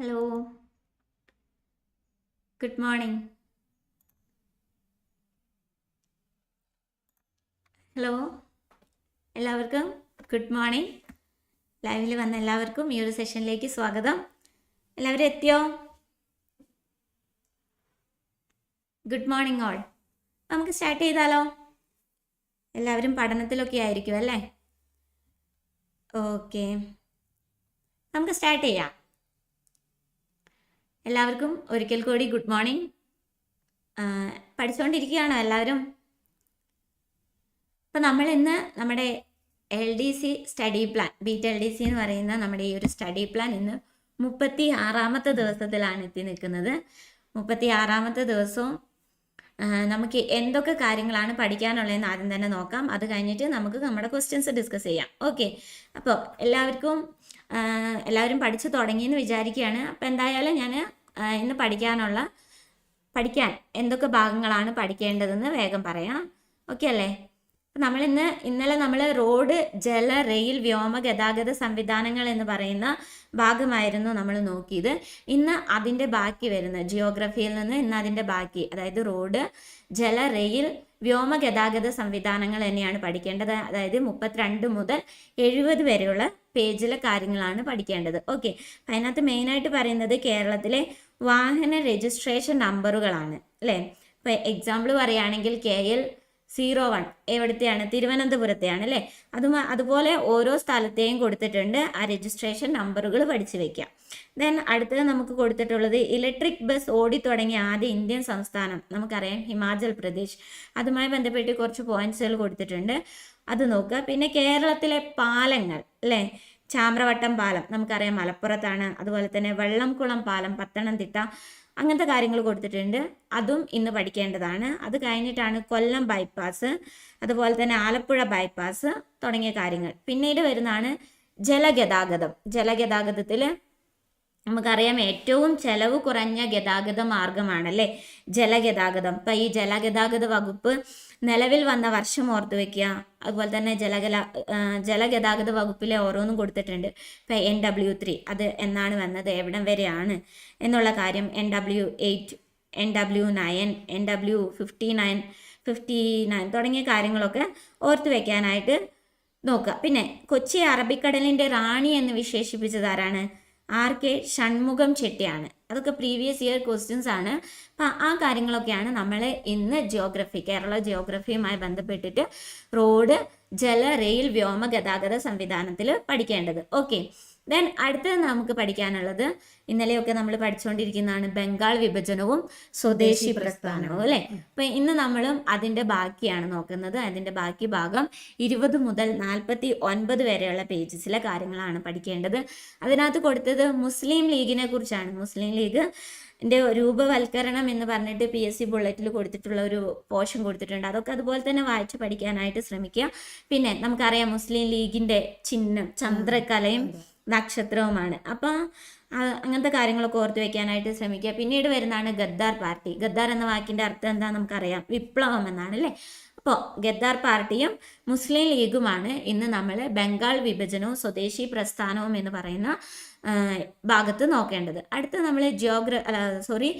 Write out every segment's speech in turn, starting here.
Hello good morning hello എല്ലാവർക്കും good morning ലൈവിൽ വന്ന എല്ലാവർക്കും ഈ ഒരു സെഷനിലേക്ക് സ്വാഗതം. എല്ലാവരും എത്തിയോ? ഗുഡ് മോർണിംഗ് ഓൾ നമുക്ക് സ്റ്റാർട്ട് ചെയ്താലോ? എല്ലാവരും പഠനത്തിലൊക്കെ ആയിരിക്കും അല്ലേ? ഓക്കെ നമുക്ക് സ്റ്റാർട്ട് ചെയ്യാം. എല്ലാവർക്കും ഒരിക്കൽ കൂടി ഗുഡ് മോർണിംഗ്. പഠിച്ചുകൊണ്ടിരിക്കുകയാണോ എല്ലാവരും. അപ്പം നമ്മൾ ഇന്ന് നമ്മുടെ L D C study plan beat L D C എന്ന് പറയുന്ന നമ്മുടെ ഈ ഒരു സ്റ്റഡി പ്ലാൻ ഇന്ന് മുപ്പത്തി ആറാമത്തെ ദിവസത്തിലാണ് എത്തി നിൽക്കുന്നത്. മുപ്പത്തി ആറാമത്തെ ദിവസവും നമുക്ക് എന്തൊക്കെ കാര്യങ്ങളാണ് പഠിക്കാനുള്ളതെന്ന് ആദ്യം തന്നെ നോക്കാം. അത് കഴിഞ്ഞിട്ട് നമുക്ക് നമ്മുടെ ക്വസ്റ്റ്യൻസ് ഡിസ്കസ് ചെയ്യാം. ഓക്കെ അപ്പോൾ എല്ലാവർക്കും എല്ലാവരും പഠിച്ചു തുടങ്ങിയെന്ന് വിചാരിക്കുകയാണ്. അപ്പോൾ എന്തായാലും ഞാൻ ഇന്ന് പഠിക്കാനുള്ള പഠിക്കാൻ എന്തൊക്കെ ഭാഗങ്ങളാണ് പഠിക്കേണ്ടതെന്ന് വേഗം പറയാം. ഓക്കെ അല്ലേ? നമ്മൾ ഇന്ന് ഇന്നലെ നമ്മൾ റോഡ് ജല റെയിൽ വ്യോമ ഗതാഗത സംവിധാനങ്ങൾ എന്ന് പറയുന്ന ഭാഗമായിരുന്നു നമ്മൾ നോക്കിയത്. ഇന്ന് അതിന്റെ ബാക്കി വരുന്ന ജിയോഗ്രഫിയിൽ നിന്ന് ഇന്ന് അതിന്റെ ബാക്കി അതായത് റോഡ് ജല റെയിൽ വ്യോമ ഗതാഗത സംവിധാനങ്ങൾ തന്നെയാണ് പഠിക്കേണ്ടത്. അതായത് മുപ്പത്തിരണ്ട് മുതൽ എഴുപത് വരെയുള്ള പേജിലെ കാര്യങ്ങളാണ് പഠിക്കേണ്ടത്. ഓക്കെ. അതിനകത്ത് മെയിനായിട്ട് പറയുന്നത് കേരളത്തിലെ വാഹന രജിസ്ട്രേഷൻ നമ്പറുകളാണ്. അല്ലേ? ഇപ്പോൾ എക്സാമ്പിൾ പറയുകയാണെങ്കിൽ കെ എൽ സീറോ വൺ എവിടത്തെയാണ്? തിരുവനന്തപുരത്തെയാണ് അല്ലേ? അതും അതുപോലെ ഓരോ സ്ഥലത്തെയും കൊടുത്തിട്ടുണ്ട്. ആ രജിസ്ട്രേഷൻ നമ്പറുകൾ പഠിച്ചു വെക്കാം. ദെൻ അടുത്തത് നമുക്ക് കൊടുത്തിട്ടുള്ളത് ഇലക്ട്രിക് ബസ് ഓടിത്തുടങ്ങിയ ആദ്യ ഇന്ത്യൻ സംസ്ഥാനം നമുക്കറിയാം ഹിമാചൽ പ്രദേശ്. അതുമായി ബന്ധപ്പെട്ട് കുറച്ച് പോയിന്റ്സുകൾ കൊടുത്തിട്ടുണ്ട്. അത് നോക്കുക. പിന്നെ കേരളത്തിലെ പാലങ്ങൾ അല്ലേ? ചാമ്രവട്ടം പാലം നമുക്കറിയാം മലപ്പുറത്താണ്. അതുപോലെ തന്നെ വെള്ളംകുളം പാലം പത്തനംതിട്ട. അങ്ങനത്തെ കാര്യങ്ങൾ കൊടുത്തിട്ടുണ്ട്. അതും ഇന്ന് പഠിക്കേണ്ടതാണ്. അത് കഴിഞ്ഞിട്ടാണ് കൊല്ലം ബൈപ്പാസ് അതുപോലെ തന്നെ ആലപ്പുഴ ബൈപ്പാസ് തുടങ്ങിയ കാര്യങ്ങൾ. പിന്നീട് വരുന്നതാണ് ജലഗതാഗതം. ജലഗതാഗതത്തിൽ നമുക്കറിയാം ഏറ്റവും ചെലവ് കുറഞ്ഞ ഗതാഗത മാർഗമാണല്ലേ? ജലഗതാഗതം. ഇപ്പം ഈ ജലഗതാഗത വകുപ്പ് നിലവിൽ വന്ന വർഷം ഓർത്തു വെക്കുക. അതുപോലെ തന്നെ ജലഗല ജലഗതാഗത വകുപ്പിലെ ഓരോന്നും കൊടുത്തിട്ടുണ്ട്. ഇപ്പം എൻ ഡബ്ല്യു ത്രീ അത് എന്നാണ് വന്നത്? എവിടം വരെയാണ്? എന്നുള്ള കാര്യം N W eight N W nine N W fifty nine fifty nine തുടങ്ങിയ കാര്യങ്ങളൊക്കെ ഓർത്തു വെക്കാനായിട്ട് നോക്കുക. പിന്നെ കൊച്ചി അറബിക്കടലിന്റെ റാണി എന്ന് വിശേഷിപ്പിച്ചത് ആരാണ്? ആർ കെ ഷൺമുഖം ചെട്ടിയാണ്. അതൊക്കെ പ്രീവിയസ് ഇയർ ക്വസ്റ്റ്യൻസ് ആണ്. അപ്പം ആ കാര്യങ്ങളൊക്കെയാണ് നമ്മൾ ഇന്ന് ജിയോഗ്രഫി കേരള ജിയോഗ്രഫിയുമായി ബന്ധപ്പെട്ടിട്ട് റോഡ് ജല റെയിൽ വ്യോമ ഗതാഗത സംവിധാനത്തിൽ പഠിക്കേണ്ടത്. ഓക്കെ ദെൻ അടുത്തത് നമുക്ക് പഠിക്കാനുള്ളത് ഇന്നലെയൊക്കെ നമ്മൾ പഠിച്ചുകൊണ്ടിരിക്കുന്നതാണ് ബംഗാൾ വിഭജനവും സ്വദേശി പ്രസ്ഥാനവും. അല്ലേ? അപ്പൊ ഇന്ന് നമ്മളും അതിന്റെ ബാക്കിയാണ് നോക്കുന്നത്. അതിന്റെ ബാക്കി ഭാഗം ഇരുപത് മുതൽ നാൽപ്പത്തി ഒൻപത് വരെയുള്ള പേജസിലെ കാര്യങ്ങളാണ് പഠിക്കേണ്ടത്. അതിനകത്ത് കൊടുത്തത് മുസ്ലിം ലീഗിനെ കുറിച്ചാണ്. മുസ്ലിം ലീഗ് ന്റെ രൂപവൽക്കരണം എന്ന് പറഞ്ഞിട്ട് പി എസ് സി ബുള്ളറ്റിൽ കൊടുത്തിട്ടുള്ള ഒരു പോഷൻ കൊടുത്തിട്ടുണ്ട്. അതൊക്കെ അതുപോലെ തന്നെ വായിച്ച് പഠിക്കാനായിട്ട് ശ്രമിക്കുക. പിന്നെ നമുക്കറിയാം മുസ്ലിം ലീഗിന്റെ ചിഹ്നം ചന്ദ്രക്കലയും നക്ഷത്രവുമാണ്. അപ്പോൾ അങ്ങനത്തെ കാര്യങ്ങളൊക്കെ ഓർത്ത് വെക്കാനായിട്ട് ശ്രമിക്കുക. പിന്നീട് വരുന്നതാണ് ഗദ്ദാർ പാർട്ടി. ഗദ്ദാർ എന്ന വാക്കിന്റെ അർത്ഥം എന്താ നമുക്കറിയാം? വിപ്ലവം എന്നാണ് അല്ലേ? അപ്പോൾ ഗദ്ദാർ പാർട്ടിയും മുസ്ലിം ലീഗുമാണ് ഇന്ന് നമ്മൾ ബംഗാൾ വിഭജനവും സ്വദേശി പ്രസ്ഥാനവും എന്ന് പറയുന്ന ഭാഗത്ത് നോക്കേണ്ടത്. അടുത്ത നമ്മൾ ജിയോഗ്ര സോറി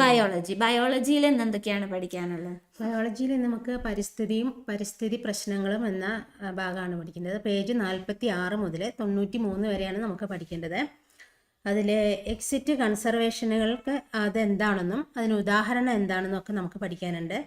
ബയോളജി ബയോളജിയിൽ ഇന്ന് എന്തൊക്കെയാണ് പഠിക്കാനുള്ളത്? ബയോളജിയിൽ നമുക്ക് പരിസ്ഥിതിയും പരിസ്ഥിതി പ്രശ്നങ്ങളും എന്ന ഭാഗമാണ് പഠിക്കേണ്ടത്. പേജ് നാൽപ്പത്തി ആറ് മുതൽ തൊണ്ണൂറ്റി മൂന്ന് വരെയാണ് നമുക്ക് പഠിക്കേണ്ടത്. അതിൽ എക്സിറ്റ് കൺസർവേഷനുകൾക്ക് അതെന്താണെന്നും അതിന് ഉദാഹരണം എന്താണെന്നും ഒക്കെ നമുക്ക് പഠിക്കാനുണ്ട്.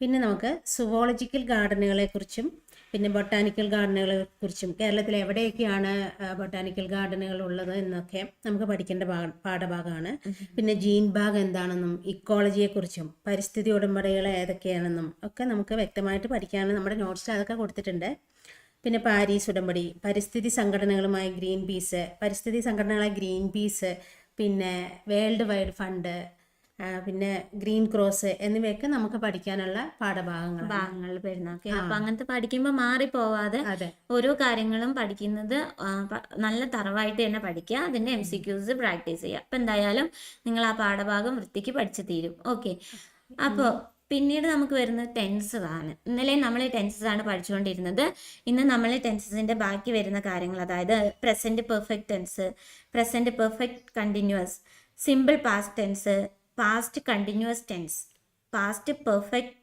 പിന്നെ നമുക്ക് സുവോളജിക്കൽ ഗാർഡനുകളെക്കുറിച്ചും പിന്നെ ബൊട്ടാനിക്കൽ ഗാർഡനുകളെ കുറിച്ചും കേരളത്തിൽ എവിടെയൊക്കെയാണ് ബൊട്ടാനിക്കൽ ഗാർഡനുകൾ ഉള്ളത് എന്നൊക്കെ നമുക്ക് പഠിക്കേണ്ട ഭാഗ- പാഠഭാഗമാണ്. പിന്നെ ജീൻ ബാഗ് എന്താണെന്നും ഇക്കോളജിയെക്കുറിച്ചും പരിസ്ഥിതി ഉടമ്പടികൾ ഏതൊക്കെയാണെന്നും ഒക്കെ നമുക്ക് വ്യക്തമായിട്ട് പഠിക്കാനാണ് നമ്മുടെ നോട്ട്സിൽ അതൊക്കെ കൊടുത്തിട്ടുണ്ട്. പിന്നെ പാരീസ് ഉടമ്പടി പരിസ്ഥിതി സംഘടനകളുമായ ഗ്രീൻ പീസ് പരിസ്ഥിതി സംഘടനകളായ ഗ്രീൻ പീസ് പിന്നെ വേൾഡ് വൈഡ് ഫണ്ട് പിന്നെ ഗ്രീൻ ക്രോസ് എന്നിവയൊക്കെ നമുക്ക് പഠിക്കാനുള്ള പാഠഭാഗങ്ങൾ ഭാഗങ്ങൾ വരുന്ന അപ്പൊ അങ്ങനത്തെ പഠിക്കുമ്പോൾ മാറിപ്പോവാതെ പോവാതെ ഓരോ കാര്യങ്ങളും പഠിക്കുന്നത് നല്ല തറവായിട്ട് തന്നെ പഠിക്കുക അതിന്റെ എം സി ക്യൂസ് പ്രാക്ടീസ് ചെയ്യുക. അപ്പൊ എന്തായാലും നിങ്ങൾ ആ പാഠഭാഗം വൃത്തിക്ക് പഠിച്ചു തീരും. ഓക്കെ. അപ്പോൾ പിന്നീട് നമുക്ക് വരുന്നത് ടെൻസാണ് ഇന്നലെ നമ്മൾ ടെൻസസ് ആണ് പഠിച്ചുകൊണ്ടിരുന്നത്. ഇന്ന് നമ്മൾ ടെൻസസിന്റെ ബാക്കി വരുന്ന കാര്യങ്ങൾ അതായത് present perfect tense present perfect continuous simple past tense past continuous tense past perfect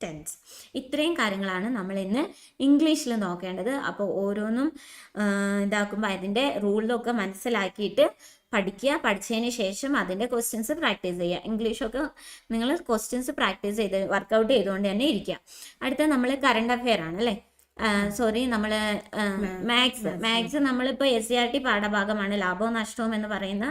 tense ഇത്രയും കാര്യങ്ങളാണ് നമ്മൾ ഇന്ന് ഇംഗ്ലീഷിൽ നോക്കേണ്ടത്. അപ്പോൾ ഓരോന്നും ഇതാക്കുമ്പോൾ അതിന്റെ റൂളിലൊക്കെ മനസ്സിലാക്കിയിട്ട് പഠിക്കുക. പഠിച്ചതിന് ശേഷം അതിന്റെ ക്വസ്റ്റ്യൻസ് പ്രാക്ടീസ് ചെയ്യുക. ഇംഗ്ലീഷൊക്കെ നിങ്ങൾ ക്വസ്റ്റ്യൻസ് പ്രാക്ടീസ് ചെയ്ത് വർക്കൗട്ട് ചെയ്തുകൊണ്ട് തന്നെ ഇരിക്കുക. അടുത്ത നമ്മൾ കറണ്ട് അഫെയർ ആണ് അല്ലേ? സോറി നമ്മൾ മാത്സ് മാത്സ് നമ്മളിപ്പോൾ എസ് സി ആർ ടി പാഠഭാഗമാണ്. ലാഭവും നഷ്ടവും എന്ന് പറയുന്ന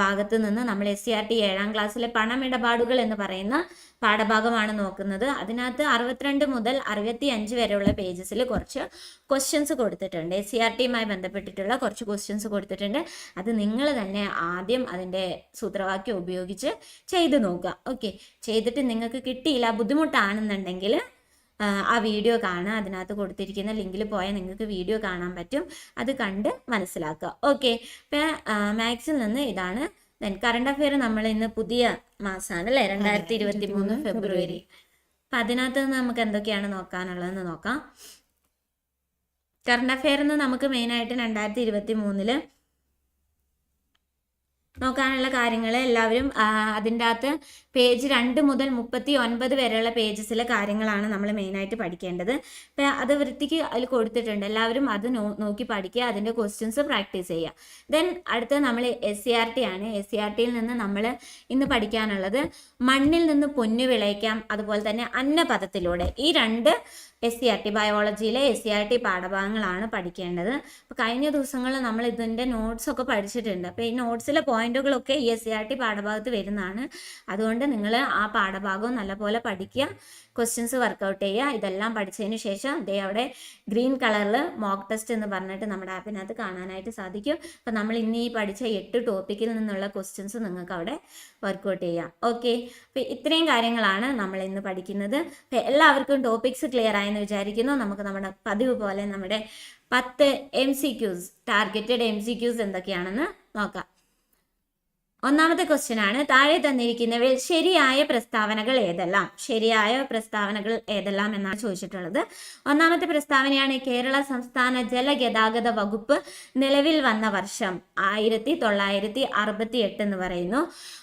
ഭാഗത്ത് നിന്ന് നമ്മൾ എസ് സി ആർ ടി ഏഴാം ക്ലാസ്സിലെ പണമിടപാടുകൾ എന്ന് പറയുന്ന പാഠഭാഗമാണ് നോക്കുന്നത്. അതിനകത്ത് അറുപത്തിരണ്ട് മുതൽ അറുപത്തി അഞ്ച് വരെയുള്ള പേജസിൽ കുറച്ച് ക്വസ്റ്റ്യൻസ് കൊടുത്തിട്ടുണ്ട്. എസ് സി ആർ ടിയുമായി ബന്ധപ്പെട്ടിട്ടുള്ള കുറച്ച് ക്വസ്റ്റ്യൻസ് കൊടുത്തിട്ടുണ്ട്. അത് നിങ്ങൾ തന്നെ ആദ്യം അതിന്റെ സൂത്രവാക്യം ഉപയോഗിച്ച് ചെയ്ത് നോക്കുക. ഓക്കെ ചെയ്തിട്ട് നിങ്ങൾക്ക് കിട്ടിയില്ല ബുദ്ധിമുട്ടാണെന്നുണ്ടെങ്കിൽ ആ, വീഡിയോ കാണുക. അതിനകത്ത് കൊടുത്തിരിക്കുന്ന ലിങ്കിൽ പോയാൽ നിങ്ങൾക്ക് വീഡിയോ കാണാൻ പറ്റും. അത് കണ്ട് മനസ്സിലാക്കുക. ഓക്കെ. ഇപ്പം മാത്സിൽ നിന്ന് ഇതാണ്. ദെൻ കറണ്ട് അഫെയർ നമ്മൾ ഇന്ന് പുതിയ മാസമാണ് അല്ലേ? രണ്ടായിരത്തി ഇരുപത്തി മൂന്ന് ഫെബ്രുവരി. അപ്പം അതിനകത്ത് നിന്ന് നമുക്ക് എന്തൊക്കെയാണ് നോക്കാനുള്ളതെന്ന് നോക്കാം. കറണ്ട് അഫെയർ എന്ന് നമുക്ക് മെയിനായിട്ട് രണ്ടായിരത്തി ഇരുപത്തി മൂന്നിൽ നോക്കാനുള്ള കാര്യങ്ങൾ എല്ലാവരും അതിന്റെ അകത്ത് പേജ് രണ്ട് മുതൽ മുപ്പത്തി ഒൻപത് വരെയുള്ള പേജസിലെ കാര്യങ്ങളാണ് നമ്മൾ മെയിനായിട്ട് പഠിക്കേണ്ടത്. അപ്പം അത് വൃത്തിക്ക് അതിൽ കൊടുത്തിട്ടുണ്ട്. എല്ലാവരും അത് നോക്കി പഠിക്കുക അതിന്റെ ക്വസ്റ്റ്യൻസ് പ്രാക്ടീസ് ചെയ്യുക. ദെൻ അടുത്ത നമ്മൾ എസ് സി ആർ ടി ആണ്. എസ് സി ആർ ടിയിൽ നിന്ന് നമ്മൾ ഇന്ന് പഠിക്കാനുള്ളത് മണ്ണിൽ നിന്ന് പൊന്നു വിളയിക്കാം അതുപോലെ തന്നെ അന്നപഥത്തിലൂടെ ഈ രണ്ട് എസ് സി ആർ ടി ബയോളജിയിലെ എസ് സി ആർ ടി പാഠഭാഗങ്ങളാണ് പഠിക്കേണ്ടത്. അപ്പോൾ കഴിഞ്ഞ ദിവസങ്ങളിൽ നമ്മൾ ഇതിന്റെ നോട്ട്സ് ഒക്കെ പഠിച്ചിട്ടുണ്ട്. അപ്പോൾ ഈ നോട്ട്സിലെ പോയിന്റുകളൊക്കെ ഈ എസ് സി ആർ ടി പാഠഭാഗത്ത് വരുന്നതാണ്. അതുകൊണ്ട് നിങ്ങൾ ആ പാഠഭാഗവും നല്ലപോലെ പഠിക്കുക. ക്വസ്റ്റ്യൻസ് വർക്കൗട്ട് ചെയ്യുക. ഇതെല്ലാം പഠിച്ചതിന് ശേഷം ദേ അവിടെ ഗ്രീൻ കളറിൽ മോക്ക് ടെസ്റ്റ് എന്ന് പറഞ്ഞിട്ട് നമ്മുടെ ആപ്പിനകത്ത് കാണാനായിട്ട് സാധിക്കും. അപ്പോൾ നമ്മൾ ഇന്ന് ഈ പഠിച്ച എട്ട് ടോപ്പിക്കിൽ നിന്നുള്ള ക്വസ്റ്റ്യൻസ് നിങ്ങൾക്ക് അവിടെ വർക്കൗട്ട് ചെയ്യാം. ഓക്കെ അപ്പോൾ ഇത്രയും കാര്യങ്ങളാണ് നമ്മൾ ഇന്ന് പഠിക്കുന്നത്. അപ്പോൾ എല്ലാവർക്കും ടോപ്പിക്സ് ക്ലിയർ ആയെന്ന് വിചാരിക്കുന്നു. നമുക്ക് നമ്മുടെ പതിവ് പോലെ നമ്മുടെ പത്ത് M C Qs targeted M C Qs എന്തൊക്കെയാണെന്ന് നോക്കാം. ഒന്നാമത്തെ ക്വസ്റ്റ്യൻ ആണ്. താഴെ തന്നിരിക്കുന്നവയിൽ ശരിയായ പ്രസ്താവനകൾ ഏതെല്ലാം? ശരിയായ പ്രസ്താവനകൾ ഏതെല്ലാം എന്നാണ് ചോദിച്ചിട്ടുള്ളത്. ഒന്നാമത്തെ പ്രസ്താവനയാണ് കേരള സംസ്ഥാന ജലഗതാഗത വകുപ്പ് നിലവിൽ വന്ന വർഷം ആയിരത്തി തൊള്ളായിരത്തി അറുപത്തി എട്ട് എന്ന് പറയുന്നു.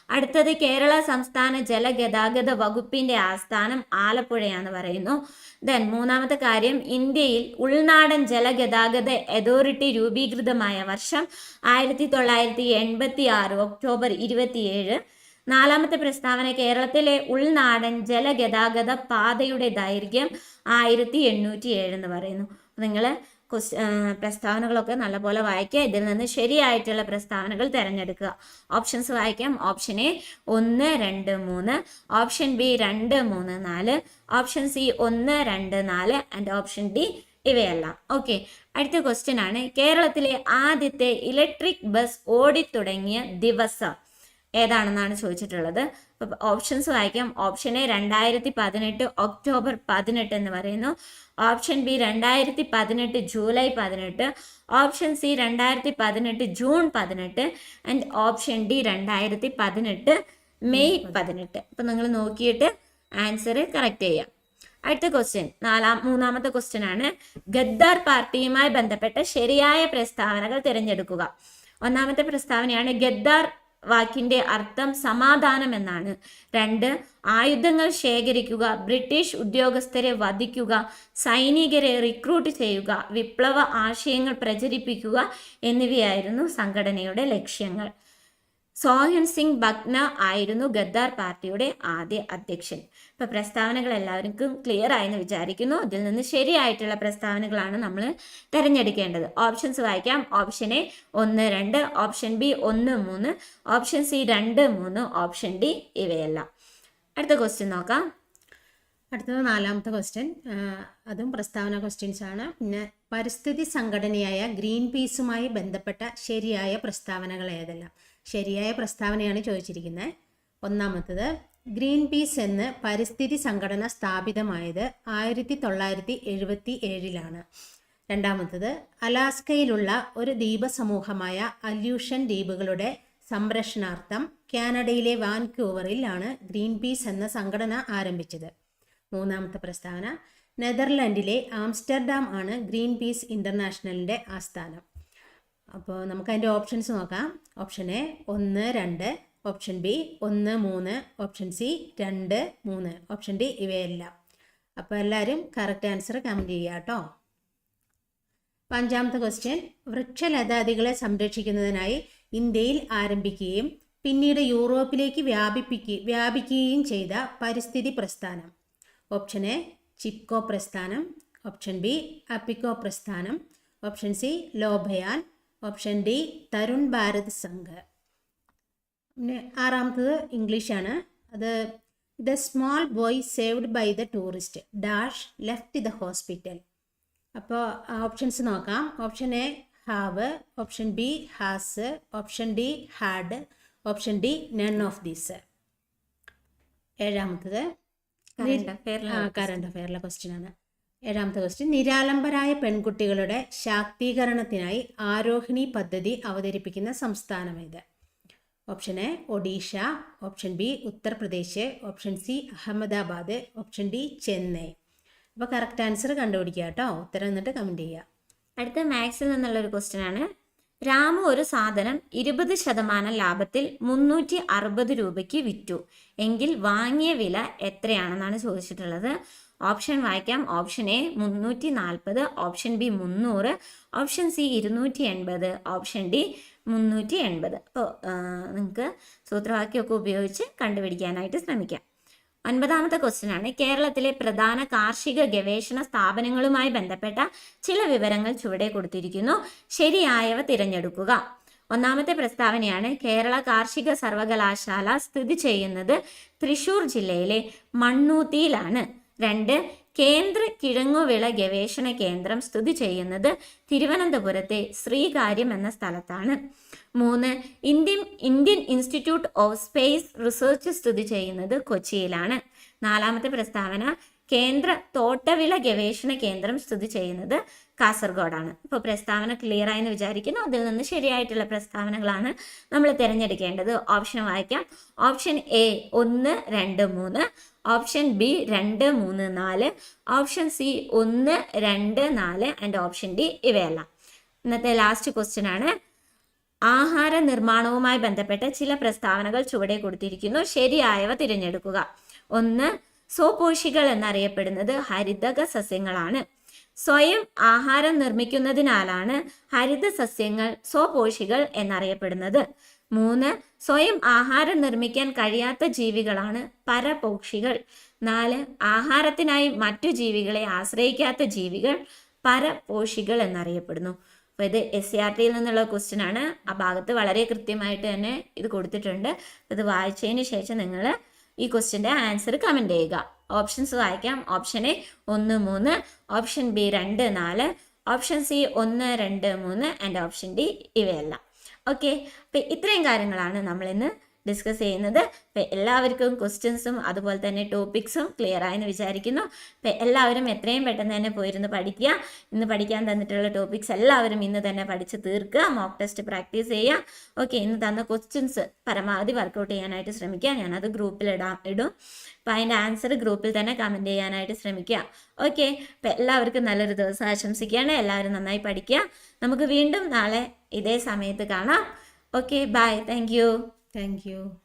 അടുത്തത് കേരള സംസ്ഥാന ജലഗതാഗത വകുപ്പിന്റെ ആസ്ഥാനം ആലപ്പുഴയാന്ന് പറയുന്നു. ദെൻ മൂന്നാമത്തെ കാര്യം ഇന്ത്യയിൽ ഉൾനാടൻ ജലഗതാഗത അതോറിറ്റി രൂപീകൃതമായ വർഷം ആയിരത്തി തൊള്ളായിരത്തി എൺപത്തി ആറ് ഒക്ടോബർ ഇരുപത്തിയേഴ്. നാലാമത്തെ പ്രസ്താവന കേരളത്തിലെ ഉൾനാടൻ ജലഗതാഗത പാതയുടെ ദൈർഘ്യം ആയിരത്തി എണ്ണൂറ്റി ഏഴ് എന്ന് പറയുന്നു. നിങ്ങൾ പ്രസ്താവനകളൊക്കെ നല്ലപോലെ വായിക്കുക. ഇതിൽ നിന്ന് ശരിയായിട്ടുള്ള പ്രസ്താവനകൾ തിരഞ്ഞെടുക്കുക. ഓപ്ഷൻസ് വായിക്കാം. ഓപ്ഷൻ എ ഒന്ന് രണ്ട് മൂന്ന്. ഓപ്ഷൻ ബി രണ്ട് മൂന്ന് നാല്. ഓപ്ഷൻ സി ഒന്ന് രണ്ട് നാല്. ആൻഡ് ഓപ്ഷൻ ഡി ഇവയെല്ലാം. ഓക്കെ അടുത്ത ക്വസ്റ്റ്യൻ ആണ്. കേരളത്തിലെ ആദ്യത്തെ ഇലക്ട്രിക് ബസ് ഓടിത്തുടങ്ങിയ ദിവസം. ഏതാണെന്നാണ് ചോദിച്ചിട്ടുള്ളത്. ഓപ്ഷൻസ് വായിക്കാം. ഓപ്ഷൻ എ രണ്ടായിരത്തി പതിനെട്ട് ഒക്ടോബർ പതിനെട്ട് എന്ന് പറയുന്നു. ഓപ്ഷൻ ബി രണ്ടായിരത്തി പതിനെട്ട് ജൂലൈ പതിനെട്ട്. ഓപ്ഷൻ സി രണ്ടായിരത്തി പതിനെട്ട് ജൂൺ പതിനെട്ട്. ആൻഡ് ഓപ്ഷൻ ഡി രണ്ടായിരത്തി പതിനെട്ട് മെയ് പതിനെട്ട്. അപ്പം നിങ്ങൾ നോക്കിയിട്ട് ആൻസർ കറക്റ്റ് ചെയ്യാം. അടുത്ത ക്വസ്റ്റ്യൻ നാലാം മൂന്നാമത്തെ ക്വസ്റ്റ്യൻ ആണ്. ഗദ്ദാർ പാർട്ടിയുമായി ബന്ധപ്പെട്ട ശരിയായ പ്രസ്താവനകൾ തിരഞ്ഞെടുക്കുക. ഒന്നാമത്തെ പ്രസ്താവനയാണ് ഗദ്ദാർ വാക്കിന്റെ അർത്ഥം സമാധാനം എന്നാണ് രണ്ട് ആയുധങ്ങൾ ശേഖരിക്കുക ബ്രിട്ടീഷ് ഉദ്യോഗസ്ഥരെ വധിക്കുക സൈനികരെ റിക്രൂട്ട് ചെയ്യുക വിപ്ലവ ആശയങ്ങൾ പ്രചരിപ്പിക്കുക എന്നിവയായിരുന്നു സംഘടനയുടെ ലക്ഷ്യങ്ങൾ. സോഹൻ സിംഗ് ബഗ്ന ആയിരുന്നു ഗദ്ദാർ പാർട്ടിയുടെ ആദ്യ അധ്യക്ഷൻ. ഇപ്പൊ പ്രസ്താവനകൾ എല്ലാവർക്കും ക്ലിയർ ആയെന്ന് വിചാരിക്കുന്നു. അതിൽ നിന്ന് ശരിയായിട്ടുള്ള പ്രസ്താവനകളാണ് നമ്മൾ തിരഞ്ഞെടുക്കേണ്ടത്. ഓപ്ഷൻസ് വായിക്കാം. ഓപ്ഷൻ എ ഒന്ന് രണ്ട് ഓപ്ഷൻ ബി ഒന്ന് മൂന്ന് ഓപ്ഷൻ സി രണ്ട് മൂന്ന് ഓപ്ഷൻ ഡി ഇവയെല്ലാം. അടുത്ത ക്വസ്റ്റ്യൻ നോക്കാം. അടുത്തത് നാലാമത്തെ ക്വസ്റ്റ്യൻ അതും പ്രസ്താവന ക്വസ്റ്റ്യൻസ് ആണ്. പിന്നെ പരിസ്ഥിതി സംഘടനയായ ഗ്രീൻ പീസുമായി ബന്ധപ്പെട്ട ശരിയായ പ്രസ്താവനകൾ ഏതെല്ലാം? ശരിയായ പ്രസ്താവനയാണ് ചോദിച്ചിരിക്കുന്നത്. ഒന്നാമത്തത് ഗ്രീൻ പീസ് എന്ന് പരിസ്ഥിതി സംഘടന സ്ഥാപിതമായത് ആയിരത്തി തൊള്ളായിരത്തി എഴുപത്തി ഏഴിലാണ് രണ്ടാമത്തത് അലാസ്കയിലുള്ള ഒരു ദ്വീപ സമൂഹമായ അല്യൂഷൻ ദ്വീപുകളുടെ സംരക്ഷണാർത്ഥം കാനഡയിലെ വാൻകൂവറിലാണ് ഗ്രീൻ പീസ് എന്ന സംഘടന ആരംഭിച്ചത്. മൂന്നാമത്തെ പ്രസ്താവന നെതർലൻഡിലെ ആംസ്റ്റർഡാം ആണ് ഗ്രീൻ പീസ് ഇന്റർനാഷണലിന്റെ ആസ്ഥാനം. അപ്പോൾ നമുക്ക് അതിന്റെ ഓപ്ഷൻസ് നോക്കാം. ഓപ്ഷൻ എ ഒന്ന് രണ്ട്. ഓപ്ഷൻ ബി ഒന്ന് മൂന്ന്. ഓപ്ഷൻ സി രണ്ട് മൂന്ന്. ഓപ്ഷൻ ഡി ഇവയെല്ലാം. അപ്പോൾ എല്ലാവരും കറക്റ്റ് ആൻസർ കമന്റ് ചെയ്യുക കേട്ടോ. അഞ്ചാമത്തെ ക്വസ്റ്റ്യൻ വൃക്ഷലതാദികളെ സംരക്ഷിക്കുന്നതിനായി ഇന്ത്യയിൽ ആരംഭിക്കുകയും പിന്നീട് യൂറോപ്പിലേക്ക് വ്യാപിപ്പിക്കുക വ്യാപിക്കുകയും ചെയ്ത പരിസ്ഥിതി പ്രസ്ഥാനം. ഓപ്ഷൻ എ ചിപ്കോ പ്രസ്ഥാനം. ഓപ്ഷൻ ബി അപ്പിക്കോ പ്രസ്ഥാനം. Option C ലോഭയാൻ. Option D Tarun Bharat Sangh. പിന്നെ ആറാമത്തത് ഇംഗ്ലീഷാണ് അത് the small boy saved by the tourist dash left the hospital അപ്പോൾ ഓപ്ഷൻസ് നോക്കാം. Option A have option B has option D had option D none of these ഏഴാമത്തത്. Current അഫെയറിലെ question ആണ്. ഏഴാമത്തെ question നിരാലംബരായ പെൺകുട്ടികളുടെ ശാക്തീകരണത്തിനായി ആരോഹിണി പദ്ധതി അവതരിപ്പിക്കുന്ന സംസ്ഥാനം ഏത്? Option A Odisha. Option B Uttar Pradesh. Option C Ahmedabad. Option D Chennai. അപ്പോൾ കറക്റ്റ് ആൻസർ കണ്ടുപിടിക്കുക കേട്ടോ. ഉത്തരം എന്നിട്ട് കമന്റ് ചെയ്യുക. അടുത്ത മാത്സിൽ നിന്നുള്ള ഒരു ക്വസ്റ്റ്യൻ ആണ്. രാമു ഒരു സാധനം ഇരുപത് ശതമാനം ലാഭത്തിൽ മുന്നൂറ്റി അറുപത് രൂപയ്ക്ക് വിറ്റു. എങ്കിൽ വാങ്ങിയ വില എത്രയാണെന്നാണ് ചോദിച്ചിട്ടുള്ളത്. ഓപ്ഷൻ വായിക്കാം. ഓപ്ഷൻ എ മുന്നൂറ്റി നാൽപ്പത് ഓപ്ഷൻ ബി മുന്നൂറ്. ഓപ്ഷൻ സി ഇരുന്നൂറ്റി എൺപത് ഓപ്ഷൻ ഡി മുന്നൂറ്റി എൺപത് അപ്പോൾ നിങ്ങൾക്ക് സൂത്രവാക്യമൊക്കെ ഉപയോഗിച്ച് കണ്ടുപിടിക്കാനായിട്ട് ശ്രമിക്കാം. ഒൻപതാമത്തെ ക്വസ്റ്റ്യൻ ആണ് കേരളത്തിലെ പ്രധാന കാർഷിക ഗവേഷണ സ്ഥാപനങ്ങളുമായി ബന്ധപ്പെട്ട ചില വിവരങ്ങൾ ചുവടെ കൊടുത്തിരിക്കുന്നു. ശരിയായവ തിരഞ്ഞെടുക്കുക. ഒന്നാമത്തെ പ്രസ്താവനയാണ് കേരള കാർഷിക സർവകലാശാല സ്ഥിതി ചെയ്യുന്നത് തൃശൂർ ജില്ലയിലെ മണ്ണൂത്തിയിലാണ്. രണ്ട് കേന്ദ്ര കിഴങ്ങുവിള ഗവേഷണ കേന്ദ്രം സ്ഥിതി ചെയ്യുന്നത് തിരുവനന്തപുരത്തെ ശ്രീകാര്യം എന്ന സ്ഥലത്താണ്. മൂന്ന് Indian Indian Institute of Space Research സ്ഥിതി ചെയ്യുന്നത് കൊച്ചിയിലാണ്. നാലാമത്തെ പ്രസ്താവന കേന്ദ്ര തോട്ടവിള ഗവേഷണ കേന്ദ്രം സ്ഥിതി ചെയ്യുന്നത് കാസർഗോഡാണ്. ഇപ്പോൾ പ്രസ്താവന ക്ലിയർ ആയെന്ന് വിചാരിക്കുന്നു. അതിൽ നിന്ന് ശരിയായിട്ടുള്ള പ്രസ്താവനകളാണ് നമ്മൾ തിരഞ്ഞെടുക്കേണ്ടത്. ഓപ്ഷൻ വായിക്കാം. ഓപ്ഷൻ എ ഒന്ന് രണ്ട് മൂന്ന്. ഓപ്ഷൻ ബി രണ്ട് മൂന്ന് നാല്. ഓപ്ഷൻ സി ഒന്ന് രണ്ട് നാല്. ആൻഡ് ഓപ്ഷൻ ഡി ഇവയല്ല. ഇന്നത്തെ ലാസ്റ്റ് ക്വസ്റ്റ്യൻ ആണ്. ആഹാര നിർമ്മാണവുമായി ബന്ധപ്പെട്ട ചില പ്രസ്താവനകൾ ചുവടെ കൊടുത്തിരിക്കുന്നു. ശരിയായവ തിരഞ്ഞെടുക്കുക. ഒന്ന് സ്വപോഷികൾ എന്നറിയപ്പെടുന്നത് ഹരിതക സസ്യങ്ങളാണ്. സ്വയം ആഹാരം നിർമ്മിക്കുന്നതിനാലാണ് ഹരിത സസ്യങ്ങൾ സ്വപോഷികൾ എന്നറിയപ്പെടുന്നത്. മൂന്ന് സ്വയം ആഹാരം നിർമ്മിക്കാൻ കഴിയാത്ത ജീവികളാണ് പരപോക്ഷികൾ. നാല് ആഹാരത്തിനായി മറ്റു ജീവികളെ ആശ്രയിക്കാത്ത ജീവികൾ പരപോഷികൾ എന്നറിയപ്പെടുന്നു. അപ്പോൾ ഇത് എസ് സി ആർ ടിയിൽ നിന്നുള്ള ക്വസ്റ്റ്യൻ ആണ്. ആ ഭാഗത്ത് വളരെ കൃത്യമായിട്ട് തന്നെ ഇത് കൊടുത്തിട്ടുണ്ട്. ഇത് വായിച്ചതിന് ശേഷം നിങ്ങൾ ഈ ക്വസ്റ്റ്യന്റെ ആൻസർ കമന്റ് ചെയ്യുക. ഓപ്ഷൻസ് വായിക്കാം. ഓപ്ഷൻ എ ഒന്ന് മൂന്ന്. ഓപ്ഷൻ ബി രണ്ട് നാല്. ഓപ്ഷൻ സി ഒന്ന് രണ്ട് മൂന്ന്. ആൻഡ് ഓപ്ഷൻ ഡി ഇവയെല്ലാം. ഓക്കെ അപ്പം ഇത്രയും കാര്യങ്ങളാണ് നമ്മൾ ഇന്ന് ഡിസ്കസ് ചെയ്യുന്നത്. അപ്പം എല്ലാവർക്കും ക്വസ്റ്റ്യൻസും അതുപോലെ തന്നെ ടോപ്പിക്സും ക്ലിയർ ആയെന്ന് വിചാരിക്കുന്നു. അപ്പം എല്ലാവരും എത്രയും പെട്ടെന്ന് തന്നെ പോയിരുന്ന് പഠിക്കുക. ഇന്ന് പഠിക്കാൻ തന്നിട്ടുള്ള ടോപ്പിക്സ് എല്ലാവരും ഇന്ന് തന്നെ പഠിച്ച് തീർക്കുക. മോക്ക് ടെസ്റ്റ് പ്രാക്ടീസ് ചെയ്യുക. ഓക്കെ ഇന്ന് തന്ന ക്വസ്റ്റ്യൻസ് പരമാവധി വർക്കൗട്ട് ചെയ്യാനായിട്ട് ശ്രമിക്കുക. ഞാനത് ഗ്രൂപ്പിൽ ഇടാം ഇടും. അപ്പം അതിന്റെ ആൻസർ ഗ്രൂപ്പിൽ തന്നെ കമന്റ് ചെയ്യാനായിട്ട് ശ്രമിക്കുക. ഓക്കെ അപ്പം എല്ലാവർക്കും നല്ലൊരു ദിവസം ആശംസിക്കുകയാണ്. എല്ലാവരും നന്നായി പഠിക്കുക. നമുക്ക് വീണ്ടും നാളെ ഇതേ സമയത്ത് കാണാം. Okay bye thank you thank you